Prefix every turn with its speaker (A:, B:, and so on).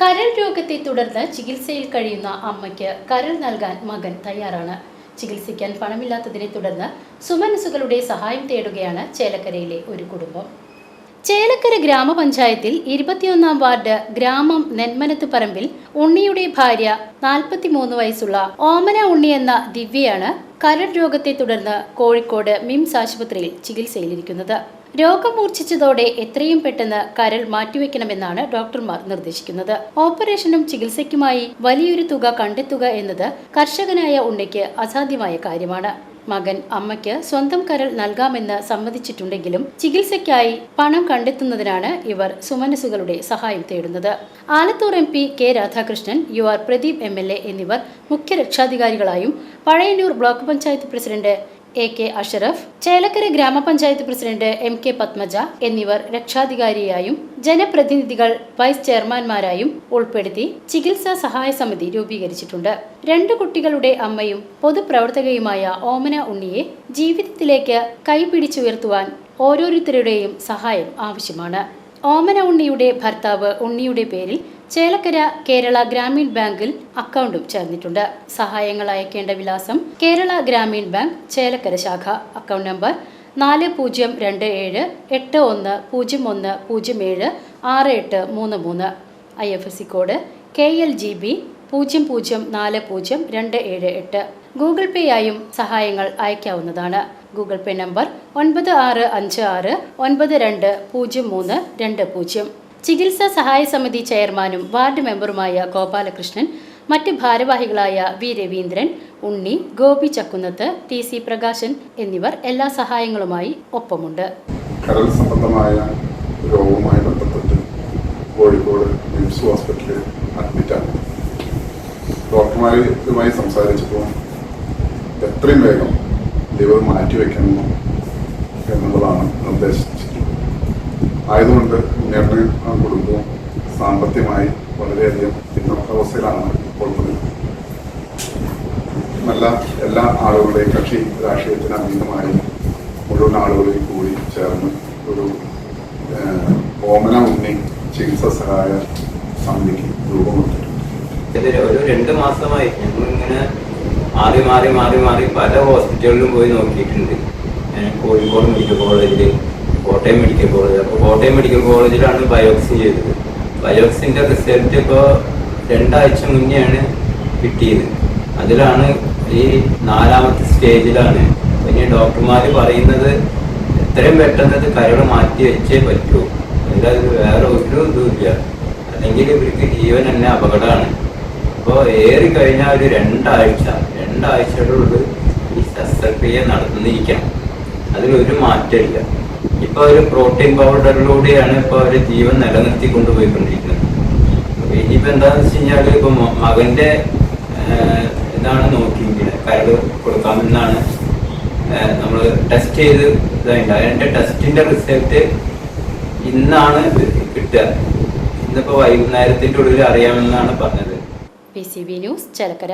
A: കരൾ രോഗത്തെ തുടർന്ന് ചികിത്സയിൽ കഴിയുന്ന അമ്മയ്ക്ക് കരൾ നൽകാൻ മകൻ തയ്യാറാണ്. ചികിത്സിക്കാൻ പണമില്ലാത്തതിനെ തുടർന്ന് സുമനസുകളുടെ സഹായം തേടുകയാണ് ചേലക്കരയിലെ ഒരു കുടുംബം. ചേലക്കര ഗ്രാമപഞ്ചായത്തിൽ ഇരുപത്തിയൊന്നാം വാർഡ് ഗ്രാമം നെന്മനത്ത് പറമ്പിൽ ഉണ്ണിയുടെ ഭാര്യ നാൽപ്പത്തിമൂന്ന് വയസ്സുള്ള ഓമന ഉണ്ണി എന്ന ദിവ്യയാണ് കരൾ രോഗത്തെ തുടർന്ന് കോഴിക്കോട് മിംസ് ആശുപത്രിയിൽ ചികിത്സയിലിരിക്കുന്നത്. രോഗം മൂർച്ഛിച്ചതോടെ എത്രയും പെട്ടെന്ന് കരൾ മാറ്റിവെക്കണമെന്നാണ് ഡോക്ടർമാർ നിർദ്ദേശിക്കുന്നത്. ഓപ്പറേഷനും ചികിത്സയ്ക്കുമായി വലിയൊരു തുക കണ്ടെത്തുക എന്നത് കർഷകനായ ഉണ്ണിക്ക് അസാധ്യമായ കാര്യമാണ്. മകൻ അമ്മയ്ക്ക് സ്വന്തം കരൾ നൽകാമെന്ന് സമ്മതിച്ചിട്ടുണ്ടെങ്കിലും ചികിത്സയ്ക്കായി പണം കണ്ടെത്തുന്നതിനാണ് ഇവർ സുമനസുകളുടെ സഹായം തേടുന്നത്. Alathur M P K Radhakrishnan U R Pradeep M L A എന്നിവർ മുഖ്യ രക്ഷാധികാരികളായും Pazhayannur block panchayat president A K Ashraf Chelakkara ഗ്രാമപഞ്ചായത്ത് പ്രസിഡന്റ് എം കെ പത്മജ എന്നിവർ രക്ഷാധികാരിയായും ജനപ്രതിനിധികൾ വൈസ് ചെയർമാൻമാരായും ഉൾപ്പെടുത്തി ചികിത്സാ സഹായ സമിതി രൂപീകരിച്ചിട്ടുണ്ട്. രണ്ടു കുട്ടികളുടെ അമ്മയും പൊതുപ്രവർത്തകയുമായ ഓമന ഉണ്ണിയെ ജീവിതത്തിലേക്ക് കൈപിടിച്ചുയർത്തുവാൻ ഓരോരുത്തരുടെയും സഹായം ആവശ്യമാണ്. ഓമന ഉണ്ണിയുടെ ഭർത്താവ് ഉണ്ണിയുടെ പേരിൽ ചേലക്കര കേരള ഗ്രാമീൺ ബാങ്കിൽ അക്കൗണ്ടും ചേർന്നിട്ടുണ്ട്. സഹായങ്ങൾ അയക്കേണ്ട വിലാസം കേരള ഗ്രാമീൺ ബാങ്ക് ചേലക്കര ശാഖ. അക്കൗണ്ട് നമ്പർ നാല് പൂജ്യം രണ്ട് ഏഴ് എട്ട് ഒന്ന് പൂജ്യം ഒന്ന് പൂജ്യം ഏഴ് ആറ് എട്ട് മൂന്ന് മൂന്ന്. I F S C code K L G B പൂജ്യം പൂജ്യം നാല് പൂജ്യം രണ്ട് ഏഴ് എട്ട്. ഗൂഗിൾ പേ ആയും സഹായങ്ങൾ അയക്കാവുന്നതാണ്. ഗൂഗിൾ പേ നമ്പർ ഒൻപത് ആറ് അഞ്ച് ആറ് ഒൻപത് രണ്ട് പൂജ്യം മൂന്ന് രണ്ട് പൂജ്യം. ചികിത്സാ സഹായ സമിതി ചെയർമാനും വാർഡ് മെമ്പറുമായ ഗോപാലകൃഷ്ണൻ മറ്റ് ഭാരവാഹികളായ V Raveendran Unni Gopi Chakkunnath T C Prakashan എന്നിവർ എല്ലാ സഹായങ്ങളുമായി ഒപ്പമുണ്ട്.
B: കരൾ സംബന്ധമായ രോഗവുമായി ബന്ധപ്പെട്ട് കോഴിക്കോട് മിംസ് ഹോസ്പിറ്റലിൽ അഡ്മിറ്റാണ് ഡോക്ടർമാരുമായി സംസാരിച്ചപ്പോൾ എത്രയും വേഗം ലിവർ മാറ്റിവെക്കണം എന്നുള്ളതാണ് നിർദ്ദേശിച്ചിട്ടുള്ളത്. ആയതുകൊണ്ട് ഉണ്ണിയേട്ടന് ആ കുടുംബവും സാമ്പത്തികമായി വളരെയധികം പിന്നോക്കാവസ്ഥയിലാണ് ഇപ്പോൾ നല്ല എല്ലാ ആളുകളുടെയും കക്ഷി രാഷ്ട്രീയത്തിന് അതീതമായി മുഴുവൻ ആളുകളെയും കൂടി ചേർന്ന് ഒരു ഓമന ഉണ്ണി ചികിത്സാ സഹായ സമിതിക്ക് രൂപം കൊടുത്തിട്ടുണ്ട്.
C: ഇതിൽ ഒരു രണ്ട് മാസമായി ഞങ്ങളിങ്ങനെ മാറി മാറി മാറി മാറി പല ഹോസ്പിറ്റലിലും പോയി നോക്കിയിട്ടുണ്ട്. കോഴിക്കോട് മെഡിക്കൽ കോളേജിൽ കോട്ടയം മെഡിക്കൽ കോളേജ്. അപ്പോൾ കോട്ടയം മെഡിക്കൽ കോളേജിലാണ് ബയോപ്സി ചെയ്തത്. ബയോപ്സിന്റെ റിസൾട്ട് ഇപ്പോൾ രണ്ടാഴ്ച മുന്നെയാണ് കിട്ടിയത്. അതിലാണ് ഈ നാലാമത്തെ സ്റ്റേജിലാണ്. പിന്നെ ഡോക്ടർമാർ പറയുന്നത് എത്രയും പെട്ടെന്ന് ഇത് കരട് മാറ്റി വെച്ചേ പറ്റൂ. അല്ലാതെ വേറെ ഒരു ഇതുമില്ല അല്ലെങ്കിൽ ഇവർക്ക് ജീവൻ തന്നെ അപകടമാണ്. അപ്പോൾ ഏറി കഴിഞ്ഞ ഒരു രണ്ടാഴ്ച രണ്ടാഴ്ചയുടെ ഈ ശസ്ത്രക്രിയ നടന്നിരിക്കണം. അതിലൊരു മാറ്റമില്ല. ഇപ്പൊ ഒരു പ്രോട്ടീൻ പൗഡറിലൂടെയാണ് ഇപ്പൊ അവർ ജീവൻ നിലനിർത്തി കൊണ്ടുപോയിക്കൊണ്ടിരിക്കുന്നത്. അപ്പൊ ഇനിയിപ്പോൾ എന്താണെന്ന് വെച്ച് കഴിഞ്ഞാൽ ഇപ്പൊ മകന്റെ ഇതാണ് നോക്കിയിരിക്കുന്നത് കരട് കൊടുക്കാമെന്നാണ് നമ്മൾ ടെസ്റ്റ് ചെയ്ത് ഇതായിട്ട് അതിന്റെ ടെസ്റ്റിന്റെ റിസൾട്ട് ഇന്നാണ് കിട്ടുക. ഇന്നിപ്പോ വൈകുന്നേരത്തിന്റെ ഉള്ളിൽ അറിയാമെന്നാണ് പറഞ്ഞത്.
A: P C B news Chelakkara